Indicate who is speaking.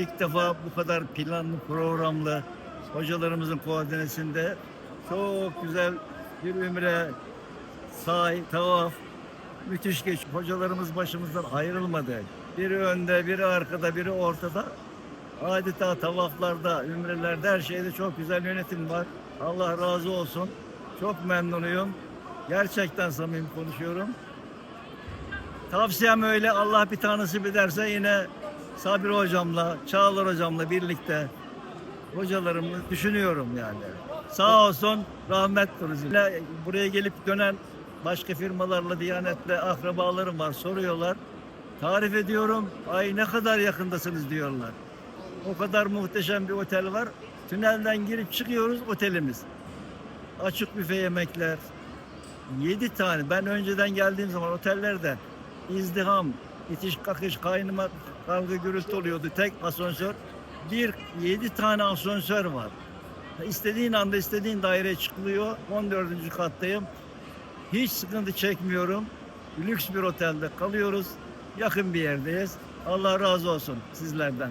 Speaker 1: İlk defa bu kadar planlı, programlı hocalarımızın koordinesinde çok güzel bir ümre, say, tavaf, müthiş geç. Hocalarımız başımızdan ayrılmadı. Biri önde, biri arkada, biri ortada. Adeta tavaflarda, ümrelerde her şeyde çok güzel yönetim var. Allah razı olsun. Çok memnunuyum. Gerçekten samimi konuşuyorum. Tavsiyem öyle Allah bir tanesi ederse yine Sabri hocamla, Çağlar hocamla birlikte hocalarımı düşünüyorum yani. Sağ olsun rahmet turizm. Buraya gelip dönen başka firmalarla, Diyanet'le akrabalarım var soruyorlar. Tarif ediyorum. Ay ne kadar yakındasınız diyorlar. O kadar muhteşem bir otel var. Tünelden girip çıkıyoruz otelimiz. Açık büfe yemekler. 7 tane. Ben önceden geldiğim zaman otellerde izdiham, itiş kakış, kaynama, kavga gürültü oluyordu. Tek asansör. Bir, yedi tane asansör var. İstediğin anda istediğin daireye çıkılıyor. 14. kattayım. Hiç sıkıntı çekmiyorum. Lüks bir otelde kalıyoruz. Yakın bir yerdeyiz. Allah razı olsun sizlerden.